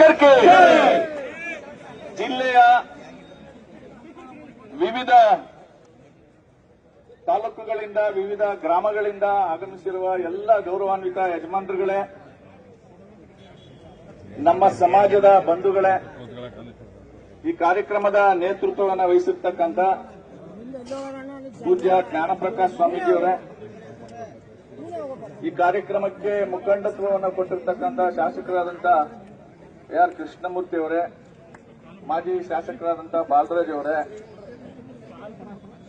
ಅಂಬೇಡ್ಕರ್ಗೆ ಜಿಲ್ಲೆಯ ವಿವಿಧ ತಾಲೂಕುಗಳಿಂದ ವಿವಿಧ ಗ್ರಾಮಗಳಿಂದ ಆಗಮಿಸಿರುವ ಎಲ್ಲ ಗೌರವಾನ್ವಿತ ಯಜಮಾನರುಗಳೇ ನಮ್ಮ ಸಮಾಜದ ಬಂಧುಗಳೇ ಈ ಕಾರ್ಯಕ್ರಮದ ನೇತೃತ್ವವನ್ನು ವಹಿಸಿರ್ತಕ್ಕಂಥ ಪೂಜ್ಯ ಜ್ಞಾನಪ್ರಕಾಶ್ ಸ್ವಾಮೀಜಿಯವರೇ ಈ ಕಾರ್ಯಕ್ರಮಕ್ಕೆ ಮುಖಂಡತ್ವವನ್ನು ಕೊಟ್ಟಿರ್ತಕ್ಕಂಥ ಶಾಸಕರಾದಂಥ ಆರ್ ಕೃಷ್ಣಮೂರ್ತಿ ಅವರೇ, ಮಾಜಿ ಶಾಸಕರಾದಂಥ ಬಾಲರಾಜ್ ಅವರೇ,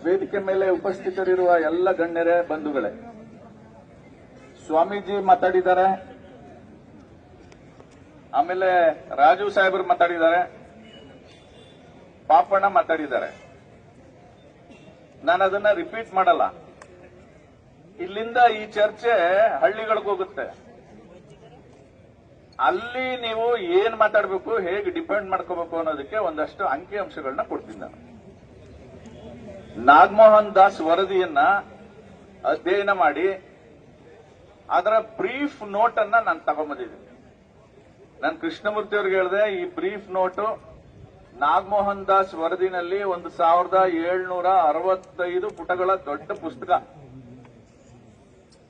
ವೇದಿಕೆ ಮೇಲೆ ಉಪಸ್ಥಿತರಿರುವ ಎಲ್ಲ ಗಣ್ಯರೇ, ಬಂಧುಗಳೇ. ಸ್ವಾಮೀಜಿ ಮಾತಾಡಿದ್ದಾರೆ. ಆಮೇಲೆ ರಾಜು ಸಾಹೇಬರು ಮಾತಾಡಿದ್ದಾರೆ. ಪಾಪಣ್ಣ ಮಾತಾಡಿದ್ದಾರೆ. ನಾನು ಅದನ್ನ ರಿಪೀಟ್ ಮಾಡಲ್ಲ. ಇಲ್ಲಿಂದ ಈ ಚರ್ಚೆ ಹಳ್ಳಿಗಳಿಗೆ ಹೋಗುತ್ತೆ. ಅಲ್ಲಿ ನೀವು ಏನ್ ಮಾತಾಡಬೇಕು, ಹೇಗೆ ಡಿಪೆಂಡ್ ಮಾಡ್ಕೋಬೇಕು ಅನ್ನೋದಕ್ಕೆ ಒಂದಷ್ಟು ಅಂಕಿ ಅಂಶಗಳನ್ನ ಕೊಡ್ತೀನಿ ನಾನು. ನಾಗಮೋಹನ್ ದಾಸ್ ವರದಿಯನ್ನ ಅಧ್ಯಯನ ಮಾಡಿ, ಅದರ ಬ್ರೀಫ್ ನೋಟ್ ಅನ್ನ ನಾನು ತಗೊಂಬಂದಿದ್ದೀನಿ. ನಾನು ಕೃಷ್ಣಮೂರ್ತಿ ಅವ್ರಿಗೆ ಹೇಳಿದೆ, ಈ ಬ್ರೀಫ್ ನೋಟು ನಾಗಮೋಹನ್ ದಾಸ್ ವರದಿನಲ್ಲಿ ಒಂದು ಸಾವಿರದ ಏಳ್ನೂರ ಅರವತ್ತೈದು ಪುಟಗಳ ದೊಡ್ಡ ಪುಸ್ತಕ.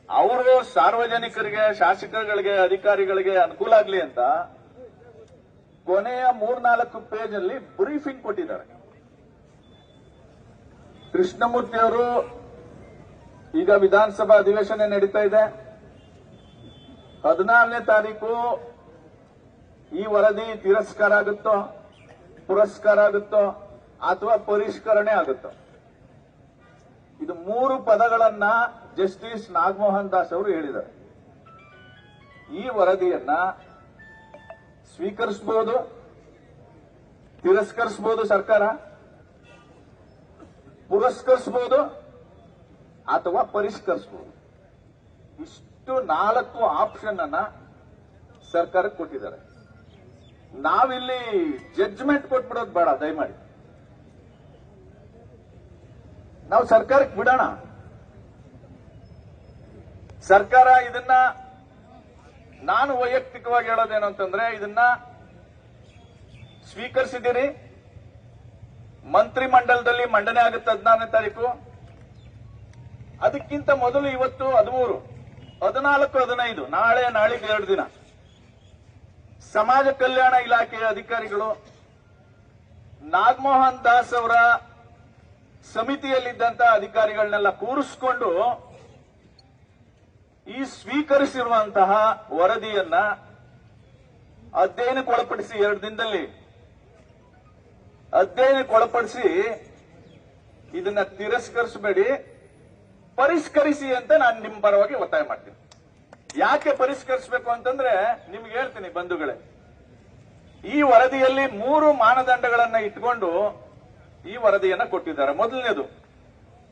ಅವರು ಸಾರ್ವಜನಿಕರಿಗೆ, ಶಾಸಕರುಗಳಿಗೆ, ಅಧಿಕಾರಿಗಳಿಗೆ ಅನುಕೂಲ ಆಗ್ಲಿ ಅಂತ ಕೊನೆಯ ಮೂರ್ನಾಲ್ಕು ಪೇಜ್ ಅಲ್ಲಿ ಬ್ರೀಫಿಂಗ್ ಕೊಟ್ಟಿದ್ದಾರೆ. ಕೃಷ್ಣಮೂರ್ತಿ ಅವರು ಈಗ ವಿಧಾನಸಭಾ ಅಧಿವೇಶನ ನಡೀತಾ ಇದೆ. ಹದಿನಾರನೇ ತಾರೀಕು ಈ ವರದಿ ತಿರಸ್ಕಾರ ಆಗುತ್ತೋ, ಪುರಸ್ಕಾರ ಆಗುತ್ತೋ ಅಥವಾ ಪರಿಷ್ಕರಣೆ ಆಗುತ್ತೋ? ಇದು ಮೂರು ಪದಗಳನ್ನ ಜಸ್ಟಿಸ್ ನಾಗಮೋಹನ್ ದಾಸ್ ಅವರು ಹೇಳಿದ್ದಾರೆ. ಈ ವರದಿಯನ್ನ ಸ್ವೀಕರಿಸಬಹುದು ತಿರಸ್ಕರಿಸಬಹುದು ಸರ್ಕಾರ ಪುರಸ್ಕರಿಸಬಹುದು ಅಥವಾ ಪರಿಷ್ಕರಿಸಬಹುದು ಇಷ್ಟು ನಾಲ್ಕು ಆಪ್ಷನ್ ಅನ್ನ ಸರ್ಕಾರಕ್ಕೆ ಕೊಟ್ಟಿದ್ದಾರೆ. ನಾವಿಲ್ಲಿ ಜಡ್ಜ್ಮೆಂಟ್ ಕೊಟ್ಬಿಡೋದು ಬೇಡ, ದಯಮಾಡಿ. ನಾವು ಸರ್ಕಾರಕ್ಕೆ ಬಿಡೋಣ. ಸರ್ಕಾರ ಇದನ್ನ ನಾನು ವೈಯಕ್ತಿಕವಾಗಿ ಹೇಳೋದೇನು ಅಂತಂದ್ರೆ ಇದನ್ನ ಸ್ವೀಕರಿಸಿದ್ದೀರಿ. ಮಂತ್ರಿ ಮಂಡಲದಲ್ಲಿ ಮಂಡನೆ ಆಗುತ್ತೆ ಹದಿನಾರನೇ ತಾರೀಕು. ಅದಕ್ಕಿಂತ ಮೊದಲು ಇವತ್ತು ಹದಿಮೂರು, ಹದಿನಾಲ್ಕು, ಹದಿನೈದು, ನಾಳೆ, ನಾಳೆಗೆ ಎರಡು ದಿನ. ಸಮಾಜ ಕಲ್ಯಾಣ ಇಲಾಖೆಯ ಅಧಿಕಾರಿಗಳು ನಾಗಮೋಹನ್ ದಾಸ್ ಅವರ ಸಮಿತಿಯಲ್ಲಿದ್ದಂತಹ ಅಧಿಕಾರಿಗಳನ್ನೆಲ್ಲ ಕೂರಿಸಿಕೊಂಡು ಈ ಸ್ವೀಕರಿಸಿರುವಂತಹ ವರದಿಯನ್ನ ಅಧ್ಯಯನಕ್ಕೆ ಒಳಪಡಿಸಿ ಎರಡು ದಿನದಲ್ಲಿ. ಅಧ್ಯಯನಕ್ಕೆ ಒಳಪಡಿಸಿ ಇದನ್ನ ತಿರಸ್ಕರಿಸಬೇಡಿ. ಪರಿಷ್ಕರಿಸಿ ಅಂತ ನಾನು ನಿಮ್ಮ ಪರವಾಗಿ ಒತ್ತಾಯ ಮಾಡ್ತೀನಿ. ಯಾಕೆ ಪರಿಷ್ಕರಿಸಬೇಕು ಅಂತಂದ್ರೆ ನಿಮ್ಗೆ ಹೇಳ್ತೀನಿ ಬಂಧುಗಳೇ. ಈ ವರದಿಯಲ್ಲಿ ಮೂರು ಮಾನದಂಡಗಳನ್ನ ಇಟ್ಕೊಂಡು ಈ ವರದಿಯನ್ನ ಕೊಟ್ಟಿದ್ದಾರೆ. ಮೊದಲನೇದು,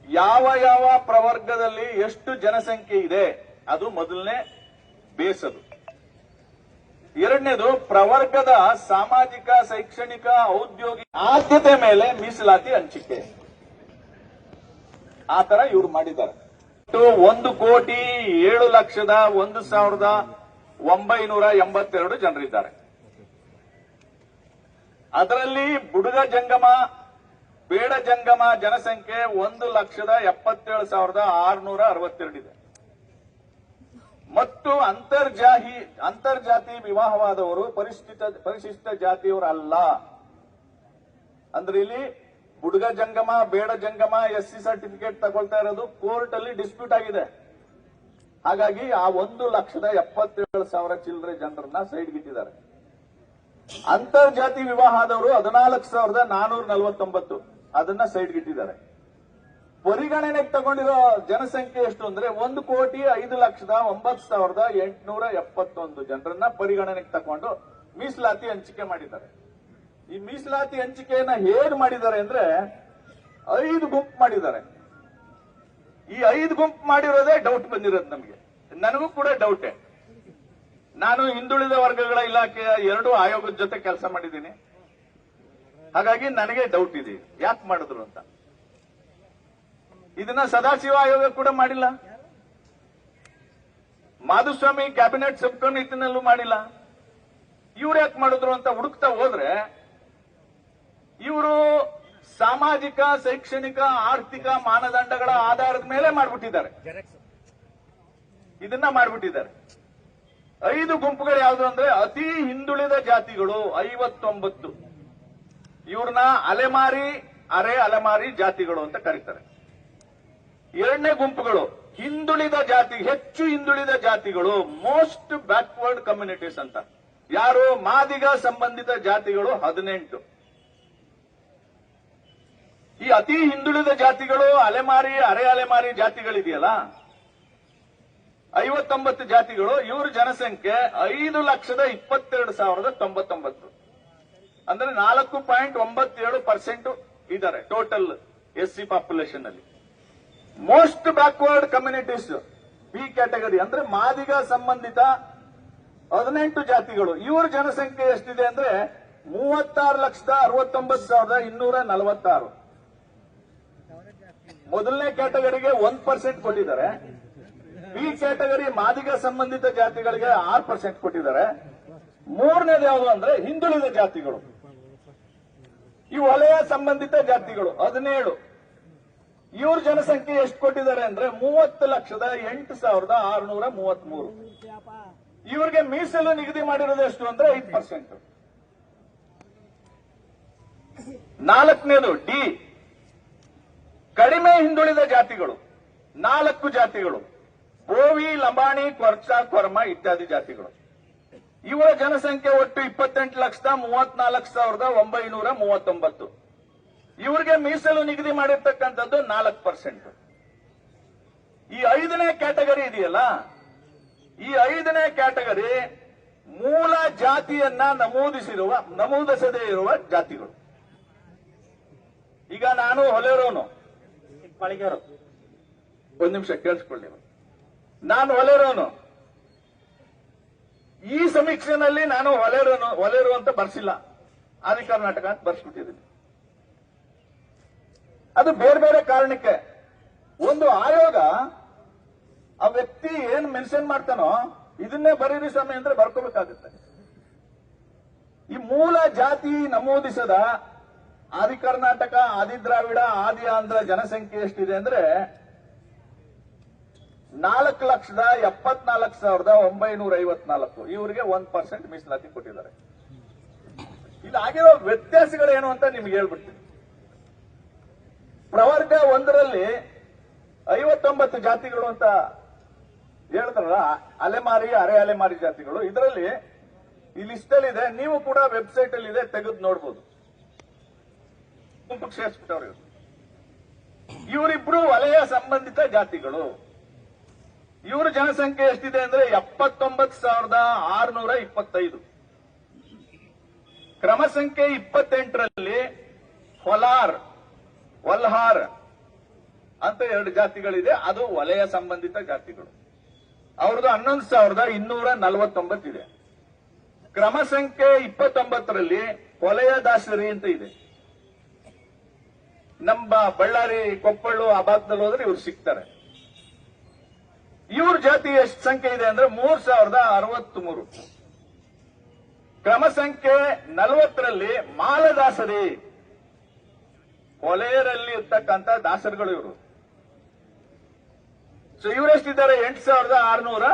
ಯಾವ ಯಾವ ಪ್ರವರ್ಗದಲ್ಲಿ ಎಷ್ಟು ಜನಸಂಖ್ಯೆ ಇದೆ? ಅದು ಮೊದಲನೇ ಬೇಸದು. ಎರಡನೇದು ಪ್ರವರ್ಗದ ಸಾಮಾಜಿಕ, ಶೈಕ್ಷಣಿಕ ಔದ್ಯೋಗಿಕ ಆದ್ಯತೆ ಮೇಲೆ ಮೀಸಲಾತಿ ಹಂಚಿಕೆ. ಆ ತರ ಇವ್ರು ಮಾಡಿದ್ದಾರೆ. ಒಂದು ಕೋಟಿ ಏಳು ಲಕ್ಷದ ಒಂದು ಸಾವಿರದ ಒಂಬೈನೂರ ಎಂಬತ್ತೆರಡು ಜನರಿದ್ದಾರೆ ಅದರಲ್ಲಿ ಬುಡುಗ ಜಂಗಮ, ಬೇಡ ಜಂಗಮ ಜನಸಂಖ್ಯೆ ಒಂದು ಲಕ್ಷದ ಎಪ್ಪತ್ತೇಳು ಸಾವಿರದ ಆರುನೂರ ಅರವತ್ತೆರಡಿದೆ ಮತ್ತು ಅಂತರ್ಜಾಹಿ, ಅಂತರ್ಜಾತಿ ವಿವಾಹವಾದವರು ಪರಿಶಿಷ್ಟ ಪರಿಶಿಷ್ಟ ಜಾತಿಯವರಲ್ಲ. ಅಂದ್ರೆ ಇಲ್ಲಿ ಹುಡುಗ ಜಂಗಮ, ಬೇಡ ಜಂಗಮ, ಎಸ್ ಸಿ ಸರ್ಟಿಫಿಕೇಟ್ ತಗೊಳ್ತಾ ಇರೋದು ಕೋರ್ಟ್ ಅಲ್ಲಿ ಡಿಸ್ಪ್ಯೂಟ್ ಆಗಿದೆ. ಹಾಗಾಗಿ ಆ ಒಂದು ಲಕ್ಷದ ಎಪ್ಪತ್ತೇಳು ಸಾವಿರ ಚಿಲ್ಲರೆ ಜನರನ್ನ ಸೈಡ್ಗಿಟ್ಟಿದ್ದಾರೆ ಅಂತರ್ಜಾತಿ ವಿವಾಹ ಆದವರು ಹದಿನಾಲ್ಕು ಸಾವಿರದ ನಾನೂರ ನಲವತ್ತೊಂಬತ್ತು ಅದನ್ನ ಸೈಡ್ಗಿಟ್ಟಿದ್ದಾರೆ ಪರಿಗಣನೆಗೆ ತಗೊಂಡಿರೋ ಜನಸಂಖ್ಯೆ ಎಷ್ಟು ಅಂದ್ರೆ ಒಂದು ಕೋಟಿ ಐದು ಲಕ್ಷದ ಒಂಬತ್ತು ಸಾವಿರದ ಎಂಟುನೂರ ಎಪ್ಪತ್ತೊಂದು ಜನರನ್ನ ಪರಿಗಣನೆಗೆ ತಗೊಂಡು ಮೀಸಲಾತಿ ಹಂಚಿಕೆ ಮಾಡಿದ್ದಾರೆ. ಈ ಮೀಸಲಾತಿ ಹಂಚಿಕೆಯನ್ನ ಹೇಗ್ ಮಾಡಿದ್ದಾರೆ ಅಂದ್ರೆ ಐದು ಗುಂಪು ಮಾಡಿದ್ದಾರೆ. ಈ ಐದು ಗುಂಪು ಮಾಡಿರೋದೇ ಡೌಟ್ ಬಂದಿರೋದು ನಮಗೆ. ನನಗೂ ಕೂಡ ಡೌಟೇ ನಾನು ಹಿಂದುಳಿದ ವರ್ಗಗಳ ಇಲಾಖೆಯ ಎರಡು ಆಯೋಗದ ಜೊತೆ ಕೆಲಸ ಮಾಡಿದ್ದೀನಿ. ಹಾಗಾಗಿ ನನಗೆ ಡೌಟ್ ಇದೆ. ಯಾಕೆ ಮಾಡಿದ್ರು ಅಂತ? ಇದನ್ನ ಸದಾಶಿವ ಆಯೋಗ ಕೂಡ ಮಾಡಿಲ್ಲ. ಮಾಧುಸ್ವಾಮಿ ಕ್ಯಾಬಿನೆಟ್ ಸಬ್ ಕಮಿಟಿನಲ್ಲೂ ಮಾಡಿಲ್ಲ. ಇವ್ರು ಯಾಕೆ ಮಾಡಿದ್ರು ಅಂತ ಹುಡುಕ್ತಾ ಹೋದ್ರೆ, ಇವರು ಸಾಮಾಜಿಕ, ಶೈಕ್ಷಣಿಕ, ಆರ್ಥಿಕ ಮಾನದಂಡಗಳ ಆಧಾರದ ಮೇಲೆ ಮಾಡಿಬಿಟ್ಟಿದ್ದಾರೆ. ಇದನ್ನ ಮಾಡಿಬಿಟ್ಟಿದ್ದಾರೆ. ಐದು ಗುಂಪುಗಳು ಯಾವುದು ಅಂದ್ರೆ ಅತಿ ಹಿಂದುಳಿದ ಜಾತಿಗಳು, ಐವತ್ತೊಂಬತ್ತು. ಇವ್ರನ್ನ ಅಲೆಮಾರಿ, ಅರೆ ಅಲೆಮಾರಿ ಜಾತಿಗಳು ಅಂತ ಕರೀತಾರೆ. ಎರಡನೇ ಗುಂಪುಗಳು ಹಿಂದುಳಿದ ಜಾತಿ, ಹೆಚ್ಚು ಹಿಂದುಳಿದ ಜಾತಿಗಳು ಮೋಸ್ಟ್ ಬ್ಯಾಕ್ವರ್ಡ್ ಕಮ್ಯುನಿಟೀಸ್ ಅಂತ. ಯಾರು? ಮಾದಿಗ ಸಂಬಂಧಿತ ಜಾತಿಗಳು ಹದಿನೆಂಟು. ಈ ಅತಿ ಹಿಂದುಳಿದ ಜಾತಿಗಳು ಅಲೆಮಾರಿ, ಅರೆ ಅಲೆಮಾರಿ ಜಾತಿಗಳಿದೆಯಲ್ಲ, ಐವತ್ತೊಂಬತ್ತು ಜಾತಿಗಳು, ಇವ್ರ ಜನಸಂಖ್ಯೆ ಐದು ಲಕ್ಷದ ಇಪ್ಪತ್ತೆರಡು ಸಾವಿರದ ತೊಂಬತ್ತೊಂಬತ್ತು. ಅಂದ್ರೆ ನಾಲ್ಕು ಪಾಯಿಂಟ್ ಒಂಬತ್ತೇಳು ಪರ್ಸೆಂಟ್ ಇದ್ದಾರೆ ಟೋಟಲ್ ಎಸ್ ಸಿ ಪಾಪ್ಯುಲೇಷನ್ ಅಲ್ಲಿ. Most backward communities B category ಅಂದ್ರೆ ಮಾದಿಗ ಸಂಬಂಧಿತ ಹದಿನೆಂಟು ಜಾತಿಗಳು. ಇವರ ಜನಸಂಖ್ಯೆ ಎಷ್ಟಿದೆ ಅಂದ್ರೆ ಮೂವತ್ತಾರು ಲಕ್ಷದ ಅರವತ್ತೊಂಬತ್ತು ಸಾವಿರದ ಇನ್ನೂರ ನಲವತ್ತಾರು. ಮೊದಲನೇ ಕ್ಯಾಟಗರಿಗೆ ಒಂದ್ ಪರ್ಸೆಂಟ್ ಕೊಟ್ಟಿದ್ದಾರೆ. ಬಿ ಕ್ಯಾಟಗರಿ ಮಾದಿಗ ಸಂಬಂಧಿತ ಜಾತಿಗಳಿಗೆ ಆರು ಪರ್ಸೆಂಟ್ ಕೊಟ್ಟಿದ್ದಾರೆ. ಮೂರನೇದು ಯಾವುದು ಅಂದ್ರೆ ಹಿಂದುಳಿದ ಜಾತಿಗಳು. ಈ ವಲಯ ಸಂಬಂಧಿತ ಜಾತಿಗಳು, ಹದಿನೇಳು. ಇವ್ರ ಜನಸಂಖ್ಯೆ ಎಷ್ಟು ಕೊಟ್ಟಿದ್ದಾರೆ ಅಂದ್ರೆ ಮೂವತ್ತು ಲಕ್ಷದ ಎಂಟು ಸಾವಿರದ ಆರುನೂರ ಮೂವತ್ತ್ ಮೂರು ಇವ್ರಿಗೆ ಮೀಸಲು ನಿಗದಿ ಮಾಡಿರೋದು ಎಷ್ಟು ಅಂದ್ರೆ ಐದು ಪರ್ಸೆಂಟ್. ನಾಲ್ಕನೇದು ಡಿ. ಕಡಿಮೆ ಹಿಂದುಳಿದ ಜಾತಿಗಳು, ನಾಲ್ಕು ಜಾತಿಗಳು, ಬೋವಿ, ಲಂಬಾಣಿ ಕೊರ್ಚ ಕೊರ್ಮ ಇತ್ಯಾದಿ ಜಾತಿಗಳು. ಇವರ ಜನಸಂಖ್ಯೆ ಒಟ್ಟು ಇಪ್ಪತ್ತೆಂಟು ಲಕ್ಷದ ಮೂವತ್ನಾಲ್ಕು ಸಾವಿರದ ಒಂಬೈನೂರ ಮೂವತ್ತೊಂಬತ್ತು. ಇವರಿಗೆ ಮೀಸಲು ನಿಗದಿ ಮಾಡಿರ್ತಕ್ಕಂಥದ್ದು ನಾಲ್ಕು ಪರ್ಸೆಂಟ್ ಈ ಐದನೇ ಕ್ಯಾಟಗರಿ ಇದೆಯಲ್ಲ ಈ ಐದನೇ ಕ್ಯಾಟಗರಿ ಮೂಲ ಜಾತಿಯನ್ನ ನಮೂದಿಸಿರುವ ನಮೂದಿಸದೇ ಇರುವ ಜಾತಿಗಳು. ಈಗ ನಾನು ಹೊಲೆರೋನು. ಮಳಿಗೆರು ಒಂದ್ ನಿಮಿಷ ಕೇಳಿಸ್ಕೊಳ್ಳಿ. ನಾನು ಹೊಲೆರೋನು. ಈ ಸಮೀಕ್ಷೆನಲ್ಲಿ ನಾನು ಹೊಲೆರೋನು ಹೊಲೆರು ಅಂತ ಬರ್ಸಿಲ್ಲ. ಆದಿ ಕರ್ನಾಟಕ ಅಂತ ಬರ್ಸ್ಬಿಟ್ಟಿದ್ದೀನಿ. ಅದು ಬೇರೆ ಬೇರೆ ಕಾರಣಕ್ಕೆ. ಒಂದು ಆಯೋಗ ಆ ವ್ಯಕ್ತಿ ಏನ್ ಮೆನ್ಷನ್ ಮಾಡ್ತಾನೋ, ಇದನ್ನೇ ಬರೀರಿ ಸ್ವಾಮಿ ಅಂದ್ರೆ ಬರ್ಕೋಬೇಕಾಗುತ್ತೆ ಈ ಮೂಲ ಜಾತಿ ನಮೂದಿಸದ ಆದಿ ಕರ್ನಾಟಕ, ಆದಿ ದ್ರಾವಿಡ, ಆದಿ ಆಂಧ್ರ ಜನಸಂಖ್ಯೆ ಎಷ್ಟಿದೆ ಅಂದ್ರೆ, ನಾಲ್ಕು ಲಕ್ಷದ ಎಪ್ಪತ್ನಾಲ್ಕು ಸಾವಿರದ ಒಂಬೈನೂರ ಐವತ್ನಾಲ್ಕು. ಇವರಿಗೆ ಒಂದ್ ಪರ್ಸೆಂಟ್ ಮೀಸಲಾತಿ ಕೊಟ್ಟಿದ್ದಾರೆ. ಇದಾಗಿರೋ ವ್ಯತ್ಯಾಸಗಳೇನು ಅಂತ ನಿಮ್ಗೆ ಹೇಳ್ಬಿಡ್ತೀನಿ. ಪ್ರವರ್ಗ ಒಂದರಲ್ಲಿ ಐವತ್ತೊಂಬತ್ತು ಜಾತಿಗಳು ಅಂತ ಹೇಳಿದ್ರಲ್ಲ ಅಲೆಮಾರಿ ಅರೆ ಅಲೆಮಾರಿ ಜಾತಿಗಳು. ಇದರಲ್ಲಿ ಈ ಲಿಸ್ಟ್ ಅಲ್ಲಿ ಇದೆ. ನೀವು ಕೂಡ ವೆಬ್ಸೈಟ್ ಅಲ್ಲಿ ಇದೆ, ತೆಗೆದು ನೋಡ್ಬೋದು. ಗುಂಪಿಗೆ ಸೇರಿಸ್ಬಿಟ್ಟವ್ರು ಇವ್ರು. ಇವರಿಬ್ರು ವಲಯ ಸಂಬಂಧಿತ ಜಾತಿಗಳು. ಇವ್ರ ಜನಸಂಖ್ಯೆ ಎಷ್ಟಿದೆ ಅಂದ್ರೆ ಎಪ್ಪತ್ತೊಂಬತ್ತು ಸಾವಿರದ ಆರುನೂರ ಇಪ್ಪತ್ತೈದು. ಕ್ರಮ ಸಂಖ್ಯೆ ಇಪ್ಪತ್ತೆಂಟರಲ್ಲಿ ಹೊಲಾರ್ ವಲ್ಹಾರ್ ಅಂತ ಎರಡು ಜಾತಿಗಳಿದೆ. ಅದು ವಲಯ ಸಂಬಂಧಿತ ಜಾತಿಗಳು. ಅವ್ರದ್ದು ಹನ್ನೊಂದು ಸಾವಿರದ ಇನ್ನೂರ ನಲವತ್ತೊಂಬತ್ತಿದೆ ಕ್ರಮ ಸಂಖ್ಯೆ ಇಪ್ಪತ್ತೊಂಬತ್ತರಲ್ಲಿ ವಲಯ ದಾಸರಿ ಅಂತ ಇದೆ. ನಮ್ಮ ಬಳ್ಳಾರಿ, ಕೊಪ್ಪಳು ಆ ಭಾಗದಲ್ಲಿ ಹೋದ್ರೆ ಇವ್ರು ಸಿಗ್ತಾರೆ. ಇವ್ರ ಜಾತಿ ಎಷ್ಟು ಸಂಖ್ಯೆ ಇದೆ ಅಂದ್ರೆ ಮೂರ್ ಸಾವಿರದ ಅರವತ್ತ್ ಮೂರು ಕ್ರಮ ಸಂಖ್ಯೆ ನಲವತ್ತರಲ್ಲಿ ಮಾಲದಾಸರಿ ಕೊಲೆಯರಲ್ಲಿ ಇರ್ತಕ್ಕಂಥ ದಾಸರುಗಳು ಇವರು. ಸೊ ಇವರೆಷ್ಟಿದ್ದಾರೆ ಎಂಟು ಸಾವಿರದ ಆರ್ನೂರ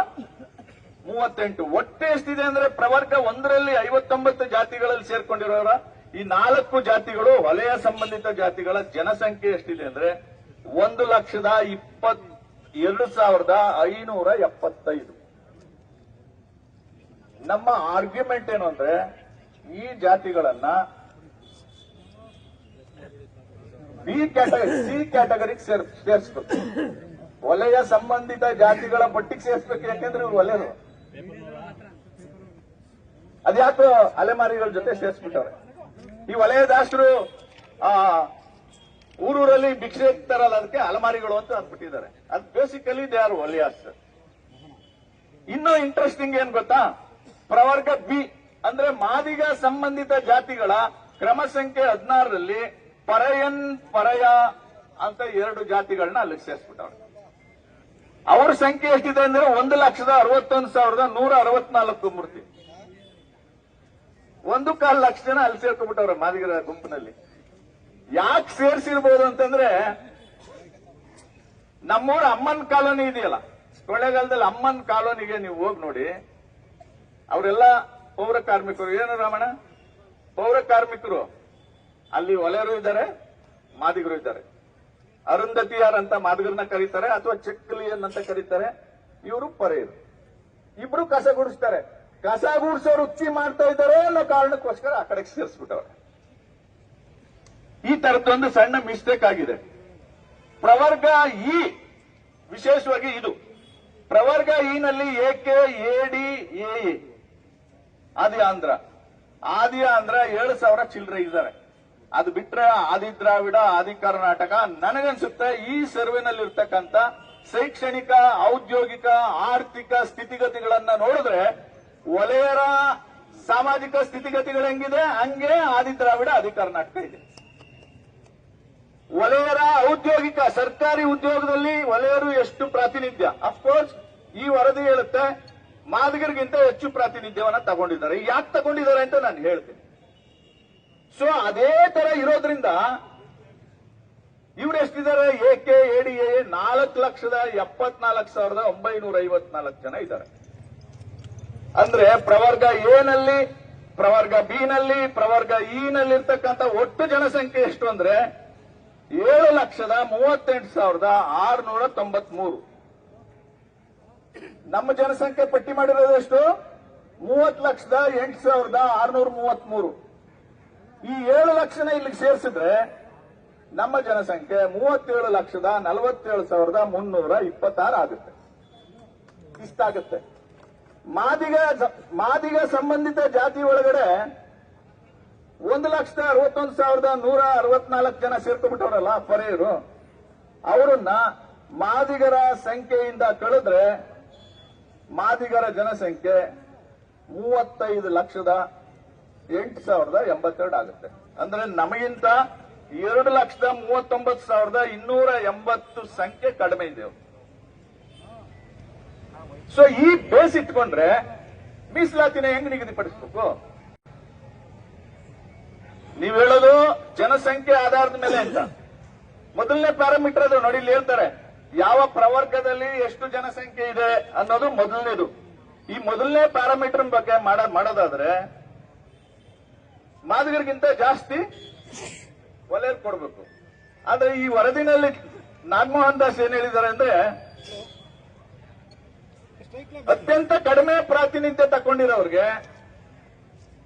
ಮೂವತ್ತೆಂಟು. ಒಟ್ಟು ಎಷ್ಟಿದೆ ಅಂದ್ರೆ ಪ್ರವರ್ಗ ಒಂದರಲ್ಲಿ ಐವತ್ತೊಂಬತ್ತು ಜಾತಿಗಳಲ್ಲಿ ಸೇರ್ಕೊಂಡಿರೋರ. ಈ ನಾಲ್ಕು ಜಾತಿಗಳು ವಲಯ ಸಂಬಂಧಿತ ಜಾತಿಗಳ ಜನಸಂಖ್ಯೆ ಎಷ್ಟಿದೆ ಅಂದ್ರೆ ಒಂದು ಲಕ್ಷದ ಇಪ್ಪತ್ ಎರಡು ಸಾವಿರದ ಐನೂರ ಎಪ್ಪತ್ತೈದು. ನಮ್ಮ ಆರ್ಗ್ಯುಮೆಂಟ್ ಏನು ಅಂದ್ರೆ ಈ ಜಾತಿಗಳನ್ನ ಬಿ ಕ್ಯಾಟಗರಿ ಸಿ ಕ್ಯಾಟಗರಿಗೆ ಸೇರ್, ಸೇರಿಸ್ಬೇಕು. ವಲಯ ಸಂಬಂಧಿತ ಜಾತಿಗಳ ಪಟ್ಟಿಗೆ ಸೇರಿಸ್ಬೇಕು ಯಾಕೆಂದ್ರೆ ಇವ್ರು ವಲಯರು ಅದ್ಯಾಕೋ ಅಲೆಮಾರಿಗಳ ಜೊತೆ ಸೇರಿಸ್ಬಿಟ್ಟವ್ರೆ. ಈ ವಲಯದಾಸರು ಆ, ಊರೂರಲ್ಲಿ ಭಿಕ್ಷೆ ಇರ್ತಾರಲ್ಲ ಅದಕ್ಕೆ ಅಲೆಮಾರಿಗಳು ಅಂತ ಅಂದ್ಬಿಟ್ಟಿದ್ದಾರೆ. ಅದು ಬೇಸಿಕಲಿ ದೇ ಆರ್ ವಲಯಾಸ್ ಇನ್ನೂ ಇಂಟ್ರೆಸ್ಟಿಂಗ್ ಏನ್ ಗೊತ್ತಾ? ಪ್ರವರ್ಗ ಬಿ ಅಂದ್ರೆ ಮಾದಿಗ ಸಂಬಂಧಿತ ಜಾತಿಗಳ ಕ್ರಮ ಸಂಖ್ಯೆ ಹದಿನಾರರಲ್ಲಿ ಪರಯನ್ ಪರಯ ಅಂತ ಎರಡು ಜಾತಿಗಳನ್ನ ಅಲ್ಲಿ ಸೇರಿಸ್ಬಿಟ್ಟವ್ರೆ. ಅವ್ರ ಸಂಖ್ಯೆ ಎಷ್ಟಿದೆ ಅಂದ್ರೆ ಒಂದು ಲಕ್ಷದ ಅರವತ್ತೊಂದು ಸಾವಿರದ ನೂರ ಅರವತ್ನಾಲ್ಕು ಮೂರ್ತಿ. ಒಂದು ಕಾಲು ಲಕ್ಷ ಜನ ಅಲ್ಲಿ ಸೇರ್ಕೊಂಡ್ಬಿಟ್ಟವ್ರೆ ಮಾದಿಗರ ಗುಂಪಿನಲ್ಲಿ. ಯಾಕೆ ಸೇರಿಸಿರ್ಬೋದು ಅಂತಂದ್ರೆ ನಮ್ಮೂರ ಅಮ್ಮನ್ ಕಾಲೋನಿ ಇದೆಯಲ್ಲ ಕೊಳ್ಳೇಗಾಲದಲ್ಲಿ ಅಮ್ಮನ್ ಕಾಲೋನಿಗೆ ನೀವು ಹೋಗಿ ನೋಡಿ. ಅವರೆಲ್ಲ ಪೌರ ಕಾರ್ಮಿಕರು. ಏನು ರಾಮಣ್ಣ? ಪೌರ ಕಾರ್ಮಿಕರು. ಅಲ್ಲಿ ಒಲೆಯರು ಇದ್ದಾರೆ, ಮಾದಿಗರು ಇದ್ದಾರೆ. ಅರುಂಧತಿಯಾರ್ ಅಂತ ಮಾದಿಗರನ್ನ ಕರೀತಾರೆ ಅಥವಾ ಚೆಕ್ಕಲಿಯನ್ ಅಂತ ಕರೀತಾರೆ. ಇವರು ಪರೆಯರು. ಇಬ್ರು ಕಸ ಗುಡಿಸ್ತಾರೆ. ಕಸ ಗುಡಿಸೋರು ರುಚಿ ಮಾಡ್ತಾ ಇದ್ದಾರೆ ಅನ್ನೋ ಕಾರಣಕ್ಕೋಸ್ಕರ ಆ ಕಡೆಗೆ ಸೇರಿಸ್ಬಿಟ್ಟವ್ರೆ. ಈ ತರದೊಂದು ಸಣ್ಣ ಮಿಸ್ಟೇಕ್ ಆಗಿದೆ. ಪ್ರವರ್ಗ ಇ, ವಿಶೇಷವಾಗಿ ಇದು. ಪ್ರವರ್ಗ ಇನಲ್ಲಿ ಏಕೆ ಎಡಿ ಎ ಆದಿ ಆಂಧ್ರ ಆದಿ ಆಂಧ್ರ ಏಳು ಸಾವಿರ ಚಿಲ್ಲರೆ ಇದ್ದಾರೆ. ಅದು ಬಿಟ್ರೆ ಆದಿ ದ್ರಾವಿಡ ಆದಿ ಕರ್ನಾಟಕ, ನನಗನ್ಸುತ್ತೆ ಈ ಸರ್ವೆನಲ್ಲಿ ಇರ್ತಕ್ಕಂಥ ಶೈಕ್ಷಣಿಕ, ಔದ್ಯೋಗಿಕ, ಆರ್ಥಿಕ ಸ್ಥಿತಿಗತಿಗಳನ್ನ ನೋಡಿದ್ರೆ ವಲಯರ ಸಾಮಾಜಿಕ ಸ್ಥಿತಿಗತಿಗಳು ಹೆಂಗಿದೆ? ಹಂಗೆ ಆದಿ ದ್ರಾವಿಡ ಆದಿ ಕರ್ನಾಟಕ ಇದೆ. ವಲಯರ ಔದ್ಯೋಗಿಕ, ಸರ್ಕಾರಿ ಉದ್ಯೋಗದಲ್ಲಿ ವಲಯರು ಎಷ್ಟು ಪ್ರಾತಿನಿಧ್ಯ? ಅಫ್ಕೋರ್ಸ್ ಈ ವರದಿ ಹೇಳುತ್ತೆ, ಮಾದಿಗರಿಗಿಂತ ಹೆಚ್ಚು ಪ್ರಾತಿನಿಧ್ಯವನ್ನ ತಗೊಂಡಿದ್ದಾರೆ. ಯಾಕೆ ತಗೊಂಡಿದ್ದಾರೆ ಅಂತ ನಾನು ಹೇಳ್ತೀನಿ. ಸೊ ಅದೇ ತರ ಇರೋದ್ರಿಂದ ಇವ್ರು ಎಷ್ಟಿದ್ದಾರೆ? ಎಕೆ ಕೆ ಎ ನಾಲ್ಕು ಲಕ್ಷದ ಎಪ್ಪತ್ನಾಲ್ಕು ಸಾವಿರದ ಒಂಬೈನೂರ ಐವತ್ನಾಲ್ಕು ಜನ ಇದ್ದಾರೆ. ಅಂದ್ರೆ ಪ್ರವರ್ಗ ಎನಲ್ಲಿ ನಲ್ಲಿ ಪ್ರವರ್ಗ ಬಿ ನಲ್ಲಿ ಪ್ರವರ್ಗ ಇ ನಲ್ಲಿ ಇರ್ತಕ್ಕಂಥ ಒಟ್ಟು ಜನಸಂಖ್ಯೆ ಎಷ್ಟು ಅಂದ್ರೆ ಏಳು ಲಕ್ಷದ ಮೂವತ್ತೆಂಟು ಸಾವಿರದ ಆರುನೂರ ತೊಂಬತ್ಮೂರು. ನಮ್ಮ ಜನಸಂಖ್ಯೆ ಪಟ್ಟಿ ಮಾಡಿರೋದು ಎಷ್ಟು? ಮೂವತ್ತು ಲಕ್ಷದ ಎಂಟು ಸಾವಿರದ ಆರುನೂರ ಮೂವತ್ಮೂರು. ಈ ಏಳು ಲಕ್ಷನ ಇಲ್ಲಿಗೆ ಸೇರಿಸಿದ್ರೆ ನಮ್ಮ ಜನಸಂಖ್ಯೆ ಮೂವತ್ತೇಳು ಲಕ್ಷದ ನಲವತ್ತೇಳು ಸಾವಿರದ ಮುನ್ನೂರ ಇಪ್ಪತ್ತಾರು ಆಗುತ್ತೆ. ಇಷ್ಟಾಗುತ್ತೆ. ಮಾದಿಗ ಮಾದಿಗ ಸಂಬಂಧಿತ ಜಾತಿ ಒಳಗಡೆ ಒಂದು ಲಕ್ಷದ ಅರವತ್ತೊಂದು ಸಾವಿರದ ನೂರ ಅರವತ್ನಾಲ್ಕು ಜನ ಸೇರ್ಕೊಂಡ್ಬಿಟ್ಟವರಲ್ಲ ಪರೆಯರು, ಅವರನ್ನ ಮಾದಿಗರ ಸಂಖ್ಯೆಯಿಂದ ಕಳೆದ್ರೆ ಮಾದಿಗರ ಜನಸಂಖ್ಯೆ ಮೂವತ್ತೈದು ಲಕ್ಷದ ಎಂಟು ಸಾವಿರದ ಎಂಬತ್ತೆರಡು ಆಗುತ್ತೆ. ಅಂದ್ರೆ ನಮಗಿಂತ ಎರಡು ಲಕ್ಷದ ಮೂವತ್ತೊಂಬತ್ತು ಸಾವಿರದ ಇನ್ನೂರ ಎಂಬತ್ತು ಸಂಖ್ಯೆ ಕಡಿಮೆ ಇದೆ ಸೊ ಈ ಬೇಸ್ ಇಟ್ಕೊಂಡ್ರೆ ಮೀಸಲಾತಿನ ಹೆಂಗ್ ನಿಗದಿಪಡಿಸ್ಬೇಕು? ನೀವ್ ಹೇಳೋದು ಜನಸಂಖ್ಯೆ ಆಧಾರದ ಮೇಲೆ ಅಂತ. ಮೊದಲನೇ ಪ್ಯಾರಾಮೀಟರ್ ಅದು ನೋಡಿ ಹೇಳ್ತಾರೆ, ಯಾವ ಪ್ರವರ್ಗದಲ್ಲಿ ಎಷ್ಟು ಜನಸಂಖ್ಯೆ ಇದೆ ಅನ್ನೋದು ಮೊದಲನೇದು. ಈ ಮೊದಲನೇ ಪ್ಯಾರಾಮೀಟರ್ ಬಗ್ಗೆ ಮಾಡ ಮಾಡೋದಾದ್ರೆ ಮಾದಿಗರಿಗಿಂತ ಜಾಸ್ತಿ ವಲಯ ಕೊಡಬೇಕು. ಆದ್ರೆ ಈ ವರದಿನಲ್ಲಿ ನಾಗಮೋಹನ್ ದಾಸ್ ಏನ್ ಹೇಳಿದ್ದಾರೆ ಅಂದ್ರೆ ಅತ್ಯಂತ ಕಡಿಮೆ ಪ್ರಾತಿನಿಧ್ಯ ತಕೊಂಡಿರೋರಿಗೆ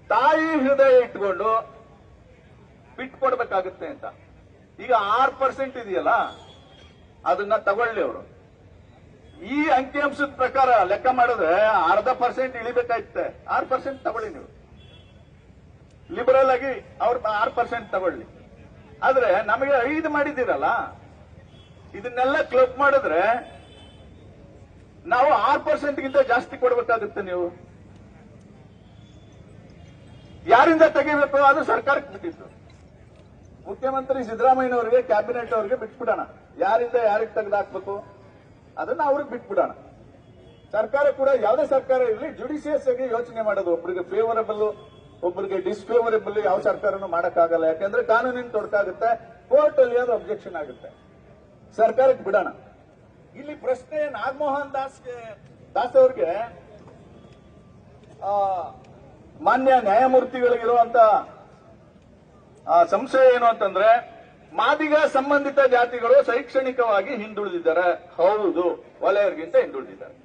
ತಾಯಿ ಹೃದಯ ಇಟ್ಕೊಂಡು ಬಿಟ್ಕೊಡ್ಬೇಕಾಗುತ್ತೆ ಅಂತ. ಈಗ ಆರ್ ಪರ್ಸೆಂಟ್ ಇದೆಯಲ್ಲ, ಅದನ್ನ ತಗೊಳ್ಳಿ ಅವರು. ಈ ಅಂಕಿಅಂಶದ ಪ್ರಕಾರ ಲೆಕ್ಕ ಮಾಡಿದ್ರೆ ಅರ್ಧ ಪರ್ಸೆಂಟ್ ಇಳಿಬೇಕಾಯ್ತೆ ಆರ್ ಪರ್ಸೆಂಟ್ ತಗೊಳ್ಳಿ ನೀವು. ಲಿಬರಲ್ ಆಗಿ ಅವ್ರ ಆರ್ ಪರ್ಸೆಂಟ್ ತಗೊಳ್ಳಿ. ಆದ್ರೆ ನಮಗೆ ಐದು ಮಾಡಿದ್ದೀರಲ್ಲ, ಇದನ್ನೆಲ್ಲ ಕ್ಲಬ್ ಮಾಡಿದ್ರೆ ನಾವು ಆರ್ ಪರ್ಸೆಂಟ್ ಗಿಂತ ಜಾಸ್ತಿ ಕೊಡಬೇಕಾಗುತ್ತೆ ನೀವು. ಯಾರಿಂದ ತೆಗಿಬೇಕು? ಅದು ಸರ್ಕಾರಕ್ಕೆ ಬಿಟ್ಟಿತ್ತು ಮುಖ್ಯಮಂತ್ರಿ ಸಿದ್ದರಾಮಯ್ಯನವರಿಗೆ ಕ್ಯಾಬಿನೆಟ್ ಅವರಿಗೆ ಬಿಟ್ಬಿಡೋಣ. ಯಾರಿಂದ ಯಾರಿಗೆ ತೆಗೆದಾಕ್ಬೇಕು ಅದನ್ನ ಅವ್ರಿಗೆ ಬಿಟ್ಬಿಡೋಣ. ಸರ್ಕಾರ ಕೂಡ ಯಾವುದೇ ಸರ್ಕಾರ ಇರಲಿ ಜುಡಿಷಿಯಸ್ ಆಗಿ ಯೋಚನೆ ಮಾಡೋದು ಒಬ್ಬರಿಗೆ ಫೇವರಬಲ್ ಒಬ್ಬರಿಗೆ ಡಿಸ್ಫೇವರಬಲ್ ಯಾವ ಸರ್ಕಾರನೂ ಮಾಡಕ್ಕಾಗಲ್ಲ. ಯಾಕಂದ್ರೆ ಕಾನೂನಿನ ತೊಡಕಾಗುತ್ತೆ ಕೋರ್ಟ್ ಅಲ್ಲಿ ಅದು ಅಬ್ಜೆಕ್ಷನ್ ಆಗುತ್ತೆ. ಸರ್ಕಾರಕ್ಕೆ ಬಿಡೋಣ. ಇಲ್ಲಿ ಪ್ರಶ್ನೆ ನಾಗಮೋಹನ್ ದಾಸ್ಗೆ, ದಾಸ್ ಅವ್ರಿಗೆ ಮಾನ್ಯ ನ್ಯಾಯಮೂರ್ತಿಗಳಿಗಿರುವಂತ ಸಂಶಯ ಏನು ಅಂತಂದ್ರೆ, ಮಾದಿಗ ಸಂಬಂಧಿತ ಜಾತಿಗಳು ಶೈಕ್ಷಣಿಕವಾಗಿ ಹಿಂದುಳಿದಿದ್ದಾರೆ. ಹೌದು, ವಲಯರಿಗಿಂತ ಹಿಂದುಳಿದಿದ್ದಾರೆ.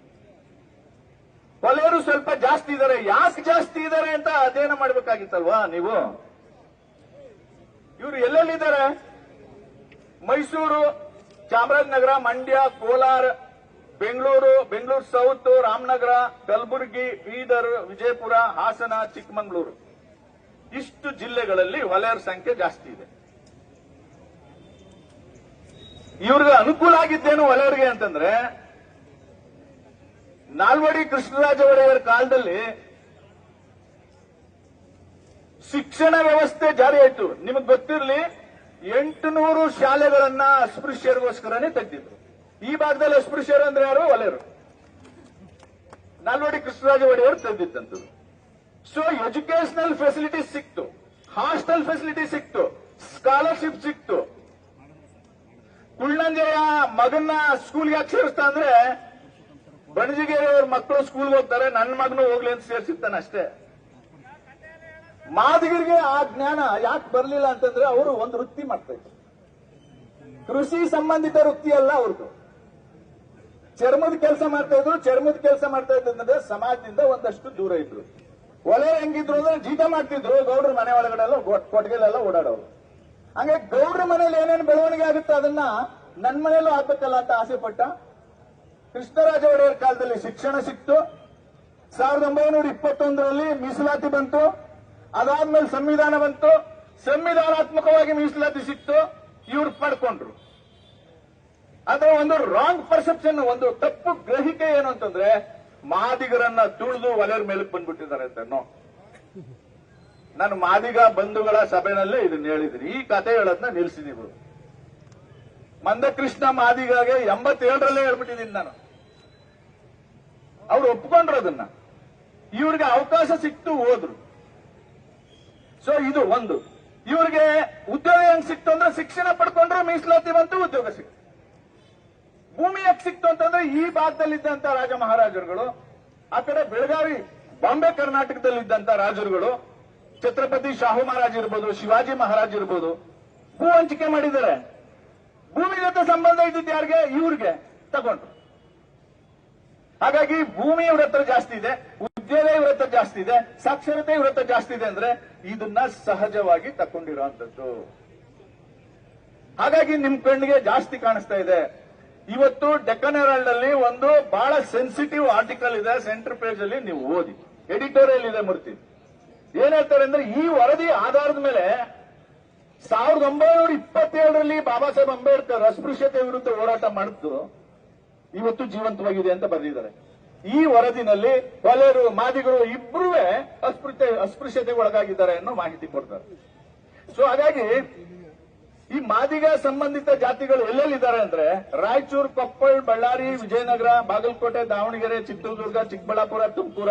ವಲಯರು ಸ್ವಲ್ಪ ಜಾಸ್ತಿ ಇದ್ದಾರೆ. ಯಾಕೆ ಜಾಸ್ತಿ ಇದ್ದಾರೆ ಅಂತ ಅಧ್ಯಯನ ಮಾಡ್ಬೇಕಾಗಿತ್ತಲ್ವಾ ನೀವು? ಇವರು ಎಲ್ಲೆಲ್ಲಿದ್ದಾರೆ? ಮೈಸೂರು, ಚಾಮರಾಜನಗರ, ಮಂಡ್ಯ, ಕೋಲಾರ, ಬೆಂಗಳೂರು ಬೆಂಗಳೂರು ಸೌತ್, ರಾಮನಗರ, ಕಲಬುರಗಿ, ಬೀದರ್, ವಿಜಯಪುರ, ಹಾಸನ, ಚಿಕ್ಕಮಗಳೂರು. ಇಷ್ಟು ಜಿಲ್ಲೆಗಳಲ್ಲಿ ವಲಯರ ಸಂಖ್ಯೆ ಜಾಸ್ತಿ ಇದೆ. ಇವ್ರಿಗೆ ಅನುಕೂಲ ಆಗಿದ್ದೇನು ವಲಯರಿಗೆ ಅಂತಂದ್ರೆ ನಾಲ್ವಡಿ ಕೃಷ್ಣರಾಜ ಒಡೆಯರ್ ಕಾಲದಲ್ಲಿ ಶಿಕ್ಷಣ ವ್ಯವಸ್ಥೆ ಜಾರಿ ಆಯ್ತು. ನಿಮಗೆ ಗೊತ್ತಿರಲಿ, ಎಂಟುನೂರು ಶಾಲೆಗಳನ್ನ ಅಸ್ಪೃಶ್ಯರಿಗೋಸ್ಕರನೇ ತೆಗೆದಿದ್ರು. ಈ ಭಾಗದಲ್ಲಿ ಅಸ್ಪೃಶ್ಯರು ಅಂದ್ರೆ ಯಾರು? ಒಲೆಯರು. ನಾಲ್ವಡಿ ಕೃಷ್ಣರಾಜ ಒಡೆಯವರು ತೆಗೆದಿದ್ದಂಥದ್ದು. ಸೊ ಎಜುಕೇಶನಲ್ ಫೆಸಿಲಿಟೀಸ್ ಸಿಕ್ತು. ಹಾಸ್ಟೆಲ್ ಫೆಸಿಲಿಟಿ ಸಿಕ್ತು. ಸ್ಕಾಲರ್ಶಿಪ್ ಸಿಕ್ತು. ಕುಳ್ಳಂಜೆಯ ಮಗನ್ನ ಸ್ಕೂಲ್ಗೆ ಯಾಕೆ ಸೇರಿಸ್ತಾ ಅಂದ್ರೆ ಬಣಜಿಗೇರಿ ಅವ್ರ ಮಕ್ಕಳು ಸ್ಕೂಲ್ಗೆ ಹೋಗ್ತಾರೆ ನನ್ನ ಮಗನು ಹೋಗ್ಲಿ ಅಂತ ಸೇರಿಸಿರ್ತಾನೆ ಅಷ್ಟೇ. ಮಾದಿಗಿರಿಗೆ ಆ ಜ್ಞಾನ ಯಾಕೆ ಬರಲಿಲ್ಲ ಅಂತಂದ್ರೆ ಅವರು ಒಂದು ವೃತ್ತಿ ಮಾಡ್ತಾ ಇದ್ರು. ಕೃಷಿ ಸಂಬಂಧಿತ ವೃತ್ತಿ ಅಲ್ಲ ಅವ್ರದ್ದು ಚರ್ಮದ ಕೆಲಸ ಮಾಡ್ತಾ ಇದ್ರು, ಚರ್ಮದ ಕೆಲಸ ಮಾಡ್ತಾ ಇದ್ದಂದ್ರೆ ಸಮಾಜದಿಂದ ಒಂದಷ್ಟು ದೂರ ಇದ್ರು. ಒಲೆ ಹೆಂಗಿದ್ರು ಅಂದ್ರೆ ಜೀತ ಮಾಡ್ತಿದ್ರು, ಗೌಡ್ರ ಮನೆ ಒಳಗಡೆ ಎಲ್ಲ ಕೊಟ್ಟಿಗೆಲೆಲ್ಲ ಓಡಾಡೋರು. ಹಂಗೆ ಗೌಡ್ರ ಮನೇಲಿ ಏನೇನು ಬೆಳವಣಿಗೆ ಆಗುತ್ತೆ ಅದನ್ನ ನನ್ನ ಮನೆಯಲ್ಲೂ ಆಗ್ಬೇಕಲ್ಲ ಅಂತ ಆಸೆ ಪಟ್ಟ ಕೃಷ್ಣರಾಜ ಒಡೆಯರ್ ಕಾಲದಲ್ಲಿ ಶಿಕ್ಷಣ ಸಿಕ್ತು. ಸಾವಿರದ ಒಂಬೈನೂರ ಇಪ್ಪತ್ತೊಂದರಲ್ಲಿ ಮೀಸಲಾತಿ ಬಂತು. ಅದಾದ್ಮೇಲೆ ಸಂವಿಧಾನ ಬಂತು. ಸಂವಿಧಾನಾತ್ಮಕವಾಗಿ ಮೀಸಲಾತಿ ಸಿಕ್ತು. ಇವ್ರು ಪಡ್ಕೊಂಡ್ರು. ಅದರ ಒಂದು ರಾಂಗ್ ಪರ್ಸೆಪ್ಷನ್ ಒಂದು ತಪ್ಪು ಗ್ರಹಿಕೆ ಏನು ಅಂತಂದ್ರೆ ಮಾದಿಗರನ್ನ ತುಳಿದು ಒಲೆಯ ಮೇಲೆ ಬಂದ್ಬಿಟ್ಟಿದ್ದಾರೆ ಅಂತ ನಾನು ಮಾದಿಗ ಬಂಧುಗಳ ಸಭೆನಲ್ಲೇ ಇದನ್ನ ಹೇಳಿದ್ದೀನಿ. ಈ ಕತೆ ಹೇಳೋದನ್ನ ನಿಲ್ಸಿದೀವಿ ಮಂದಕೃಷ್ಣ ಮಾದಿಗಾಗೆ ಎಂಬತ್ತೇಳರಲ್ಲೇ ಹೇಳ್ಬಿಟ್ಟಿದ್ದೀನಿ ನಾನು. ಅವ್ರು ಒಪ್ಕೊಂಡ್ರು ಅದನ್ನ. ಇವ್ರಿಗೆ ಅವಕಾಶ ಸಿಕ್ತು ಹೋದ್ರು. ಸೊ ಇದು ಒಂದು. ಇವ್ರಿಗೆ ಉದ್ಯೋಗ ಹೆಂಗ್ ಸಿಕ್ತು ಅಂದ್ರೆ ಶಿಕ್ಷಣ ಪಡ್ಕೊಂಡ್ರು ಮೀಸಲಾತಿ ಬಂತು, ಉದ್ಯೋಗ ಸಿಕ್ತು. ಭೂಮಿ ಯಾಕೆ ಸಿಕ್ತು ಅಂತಂದ್ರೆ ಈ ಭಾಗದಲ್ಲಿದ್ದಂತ ರಾಜ ಮಹಾರಾಜರುಗಳು ಆ ಕಡೆ ಬೆಳಗಾವಿ, ಬಾಂಬೆ ಕರ್ನಾಟಕದಲ್ಲಿದ್ದಂತ ರಾಜರುಗಳು, ಛತ್ರಪತಿ ಶಾಹು ಮಹಾರಾಜ್ ಇರ್ಬೋದು, ಶಿವಾಜಿ ಮಹಾರಾಜ್ ಇರ್ಬೋದು, ಭೂ ಹಂಚಿಕೆ ಮಾಡಿದ್ದಾರೆ. ಭೂಮಿ ಜೊತೆ ಸಂಬಂಧ ಇದ್ದಿದ್ದು ಯಾರಿಗೆ? ಇವ್ರಿಗೆ ತಗೊಂಡ್ರು. ಹಾಗಾಗಿ ಭೂಮಿ ಇವ್ರ ಹತ್ರ ಜಾಸ್ತಿ ಇದೆ ಉದ್ಯೋಗ ಇವ್ರ ಹತ್ರ ಜಾಸ್ತಿ ಇದೆ ಸಾಕ್ಷರತೆ ಇವ್ರ ಹತ್ರ ಜಾಸ್ತಿ ಇದೆ ಅಂದ್ರೆ ಇದನ್ನ ಸಹಜವಾಗಿ ತಕೊಂಡಿರುವಂತದ್ದು ಹಾಗಾಗಿ ನಿಮ್ ಕಣ್ಣಿಗೆ ಜಾಸ್ತಿ ಕಾಣಿಸ್ತಾ ಇದೆ. ಇವತ್ತು ಡೆಕ್ಕನ್ ಹೆರಾಲ್ಡ್ ಅಲ್ಲಿ ಒಂದು ಬಹಳ ಸೆನ್ಸಿಟಿವ್ ಆರ್ಟಿಕಲ್ ಇದೆ ಸೆಂಟರ್ ಪೇಜ್ ಅಲ್ಲಿ ನೀವು ಓದಿ. ಎಡಿಟೋರಿಯಲ್ ಇದೆ ಮೂರ್ತಿ. ಏನ್ ಹೇಳ್ತಾರೆ ಅಂದ್ರೆ ಈ ವರದಿ ಆಧಾರದ ಮೇಲೆ ಸಾವಿರದ ಒಂಬೈನೂರ ಇಪ್ಪತ್ತೇಳರಲ್ಲಿ ಬಾಬಾ ಸಾಹೇಬ್ ಅಂಬೇಡ್ಕರ್ ಅಸ್ಪೃಶ್ಯತೆ ವಿರುದ್ಧ ಹೋರಾಟ ಮಾಡಿದ್ದು ಇವತ್ತು ಜೀವಂತವಾಗಿದೆ ಅಂತ ಬರೆದಿದ್ದಾರೆ. ಈ ವರದಿನಲ್ಲಿ ಕೊಲೆರು ಮಾದಿಗರು ಇಬ್ಬರೂ ಅಸ್ಪೃಶ್ಯ ಅಸ್ಪೃಶ್ಯತೆಗೆ ಒಳಗಾಗಿದ್ದಾರೆ ಅನ್ನೋ ಮಾಹಿತಿ ಕೊಡ್ತಾರೆ. ಸೊ ಹಾಗಾಗಿ ಈ ಮಾದಿಗ ಸಂಬಂಧಿತ ಜಾತಿಗಳು ಎಲ್ಲೆಲ್ಲಿದ್ದಾರೆ ಅಂದ್ರೆ ರಾಯಚೂರು, ಕೊಪ್ಪಳ, ಬಳ್ಳಾರಿ, ವಿಜಯನಗರ, ಬಾಗಲಕೋಟೆ, ದಾವಣಗೆರೆ, ಚಿತ್ರದುರ್ಗ, ಚಿಕ್ಕಬಳ್ಳಾಪುರ, ತುಮಕೂರ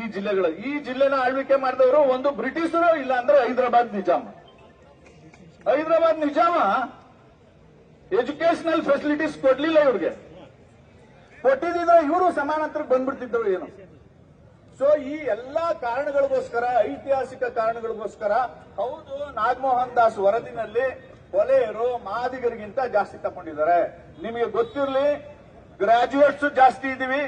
ಈ ಜಿಲ್ಲೆಗಳು, ಈ ಜಿಲ್ಲೆನ ಆಳ್ವಿಕೆ ಮಾಡಿದವರು ಒಂದು ಬ್ರಿಟಿಷರು, ಇಲ್ಲ ಅಂದ್ರೆ ಹೈದರಾಬಾದ್ ನಿಜಾಮ. ಹೈದರಾಬಾದ್ ನಿಜಾಮ ಎಜುಕೇಶನಲ್ ಫೆಸಿಲಿಟೀಸ್ ಕೊಡ್ಲಿಲ್ಲ ಇವ್ರಿಗೆ. ಕೊಟ್ಟಿದ್ರೆ ಇವರು ಸಮಾನಾಂತರ ಬಂದ್ಬಿಡ್ತಿದ್ದವು ಏನು? ಸೊ ಈ ಎಲ್ಲಾ ಕಾರಣಗಳಿಗೋಸ್ಕರ, ಐತಿಹಾಸಿಕ ಕಾರಣಗಳಿಗೋಸ್ಕರ, ಹೌದು, ನಾಗಮೋಹನ್ ದಾಸ್ ವರದಿನಲ್ಲಿ ಕೊಲೆಯರು ಮಾದಿಗರಿಗಿಂತ ಜಾಸ್ತಿ ತಗೊಂಡಿದ್ದಾರೆ ನಿಮಗೆ ಗೊತ್ತಿರಲಿ ಗ್ರಾಜುಯೇಟ್ಸ್ ಜಾಸ್ತಿ ಇದೀವಿ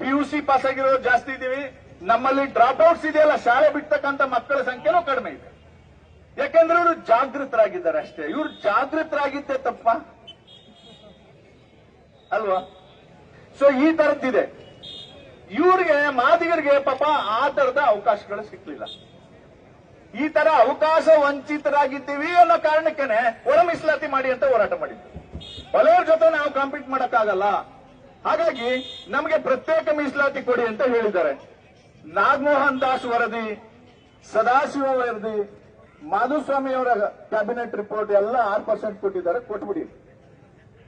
ಪಿ ಯು ಸಿ ಪಾಸ್ ಆಗಿರೋ ಜಾಸ್ತಿ ಇದೀವಿ ನಮ್ಮಲ್ಲಿ ಡ್ರಾಪ್ ಔಟ್ಸ್ ಇದೆಯಲ್ಲ, ಶಾಲೆ ಬಿಡ್ತಕ್ಕಂತ ಮಕ್ಕಳ ಸಂಖ್ಯೆನೂ ಕಡಿಮೆ ಇದೆ. ಯಾಕೆಂದ್ರೆ ಇವರು ಜಾಗೃತರಾಗಿದ್ದಾರೆ ಅಷ್ಟೇ. ಇವರು ಜಾಗೃತರಾಗಿದ್ದೆ ತಪ್ಪ. ಅಲ್ವಾ? ಸೊ ಈ ತರದ್ದಿದೆ. ಇವ್ರಿಗೆ, ಮಾದಿಗರಿಗೆ ಪಾಪ ಆ ತರದ ಅವಕಾಶಗಳು ಸಿಕ್ಲಿಲ್ಲ. ಈ ತರ ಅವಕಾಶ ವಂಚಿತರಾಗಿದ್ದೀವಿ ಅನ್ನೋ ಕಾರಣಕ್ಕೇನೆ ಒಳ ಮೀಸಲಾತಿ ಮಾಡಿ ಅಂತ ಹೋರಾಟ ಮಾಡಿದ್ವಿ. ಒಲೆಯವ್ರ ಜೊತೆ ನಾವು ಕಾಂಪೀಟ್ ಮಾಡಕ್ಕಾಗಲ್ಲ. ಹಾಗಾಗಿ ನಮಗೆ ಪ್ರತ್ಯೇಕ ಮೀಸಲಾತಿ ಕೊಡಿ ಅಂತ ಹೇಳಿದ್ದಾರೆ. ನಾಗಮೋಹನ್ ದಾಸ್ ವರದಿ, ಸದಾಶಿವ ವರದಿ, ಮಾಧುಸ್ವಾಮಿ ಅವರ ಕ್ಯಾಬಿನೆಟ್ ರಿಪೋರ್ಟ್ ಎಲ್ಲ ಆರ್ ಪರ್ಸೆಂಟ್ ಕೊಟ್ಟಿದ್ದಾರೆ, ಕೊಟ್ಬಿಡಿ.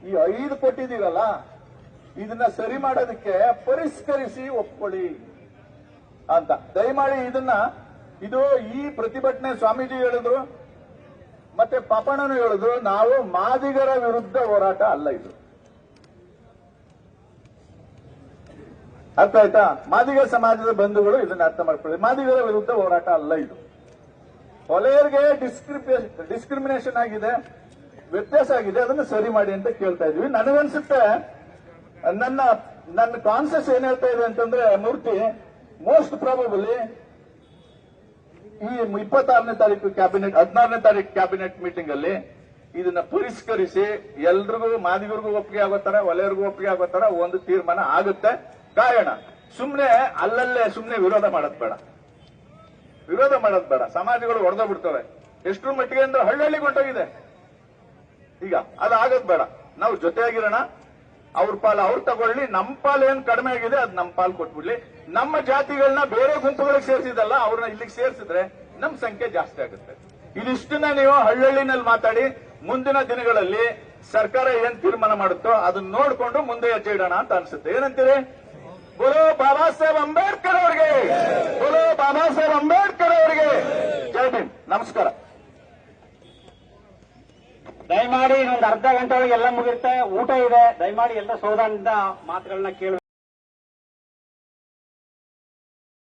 ಈ ಐದು ಕೊಟ್ಟಿದ್ದೀರಲ್ಲ ಇದನ್ನ ಸರಿ ಮಾಡೋದಕ್ಕೆ ಪರಿಷ್ಕರಿಸಿ ಒಪ್ಕೊಳ್ಳಿ ಅಂತ. ದಯಮಾಡಿ ಇದನ್ನ, ಇದು ಈ ಪ್ರತಿಭಟನೆ ಸ್ವಾಮೀಜಿ ಹೇಳಿದ್ರು, ಮತ್ತೆ ಪಾಪಣ್ಣನು ಹೇಳಿದ್ರು, ನಾವು ಮಾದಿಗರ ವಿರುದ್ಧ ಹೋರಾಟ ಅಲ್ಲ ಇದು. ಅರ್ಥ ಆಯ್ತಾ? ಮಾದಿಗ ಸಮಾಜದ ಬಂಧುಗಳು ಇದನ್ನ ಅರ್ಥ ಮಾಡ್ಕೊಳ್ಳಿ. ಮಾದಿಗರ ವಿರುದ್ಧ ಹೋರಾಟ ಅಲ್ಲ ಇದು. ಹೊಲೆಯರಿಗೆ ಡಿಸ್ಕ್ರಿಮಿನೇಷನ್ ಆಗಿದೆ, ವ್ಯತ್ಯಾಸ ಆಗಿದೆ, ಅದನ್ನು ಸರಿ ಮಾಡಿ ಅಂತ ಕೇಳ್ತಾ ಇದೀವಿ. ನನಗನ್ಸುತ್ತೆ ನನ್ನ ನನ್ನ ಕಾನ್ಸೆಸ್ ಏನ್ ಹೇಳ್ತಾ ಇದೆ ಅಂತಂದ್ರೆ, ಮೂರ್ತಿ ಮೋಸ್ಟ್ ಪ್ರಾಬಬಲಿ ಈ ಇಪ್ಪತ್ತಾರನೇ ತಾರೀಕು ಕ್ಯಾಬಿನೆಟ್ ಹದಿನಾರನೇ ತಾರೀಕು ಕ್ಯಾಬಿನೆಟ್ ಮೀಟಿಂಗ್ ಅಲ್ಲಿ ಇದನ್ನ ಪರಿಷ್ಕರಿಸಿ ಎಲ್ರಿಗೂ, ಮಾದಿಗರಿಗೂ ಒಪ್ಪಿಗೆ ಆಗೋ ತರ ಒಲೆಯರಿಗೂ ಒಪ್ಪಿಗೆ ಆಗೋ ತರ ಒಂದು ತೀರ್ಮಾನ ಆಗುತ್ತೆ. ಕಾರಣ, ಸುಮ್ನೆ ಅಲ್ಲಲ್ಲೇ ಸುಮ್ನೆ ವಿರೋಧ ಮಾಡೋದ್ ಬೇಡ. ವಿರೋಧ ಮಾಡೋದ್ ಬೇಡ. ಸಮಾಜಗಳು ಹೊಡೆದೋಗ್ಬಿಡ್ತವೆ ಎಷ್ಟರ ಮಟ್ಟಿಗೆ ಅಂದ್ರೆ ಹಳ್ಳಿ ಹೊಂಟೋಗಿದೆ. ಈಗ ಅದು ಆಗೋದ್ ಬೇಡ. ನಾವು ಜೊತೆಯಾಗಿರೋಣ. ಅವ್ರ ಪಾಲು ಅವ್ರು ತಗೊಳ್ಳಿ ನಮ್ಮ ಪಾಲು ಏನ್ ಕಡಿಮೆ ಆಗಿದೆ ಅದ್ ನಮ್ಮ ಪಾಲು ಕೊಟ್ಬಿಡ್ಲಿ. ನಮ್ಮ ಜಾತಿಗಳನ್ನ ಬೇರೆ ಗುಂಪುಗಳಿಗೆ ಸೇರಿಸಿದಲ್ಲ ಅವ್ರನ್ನ ಇಲ್ಲಿಗೆ ಸೇರಿಸಿದ್ರೆ ನಮ್ ಸಂಖ್ಯೆ ಜಾಸ್ತಿ ಆಗುತ್ತೆ. ಇದಿಷ್ಟನ್ನ ನೀವು ಹಳ್ಳಿನಲ್ಲಿ ಮಾತಾಡಿ, ಮುಂದಿನ ದಿನಗಳಲ್ಲಿ ಸರ್ಕಾರ ಏನ್ ತೀರ್ಮಾನ ಮಾಡುತ್ತೋ ಅದನ್ನ ನೋಡ್ಕೊಂಡು ಮುಂದೆ ಹೆಜ್ಜೆ ಇಡೋಣ ಅಂತ ಅನ್ಸುತ್ತೆ. ಏನಂತೀರಿ? ಬೋಲೋ ಬಾಬಾ ಸಾಹೇಬ್ ಅಂಬೇಡ್ಕರ್ ಅವರಿಗೆ! ಬೋಲೋ ಬಾಬಾ ಸಾಹೇಬ್ ಅಂಬೇಡ್ಕರ್ ಅವರಿಗೆ! ಜೈ ಭೀಮ್. ನಮಸ್ಕಾರ. ದಯಮಾಡಿ ಇನ್ನೊಂದು ಅರ್ಧ ಗಂಟೆ ಒಳಗೆ ಎಲ್ಲ ಮುಗಿರುತ್ತೆ ಊಟ ಇದೆ. ದಯಮಾಡಿ ಎಲ್ಲ ಸೋದರಿಂದ ಮಾತುಗಳನ್ನ ಕೇಳ.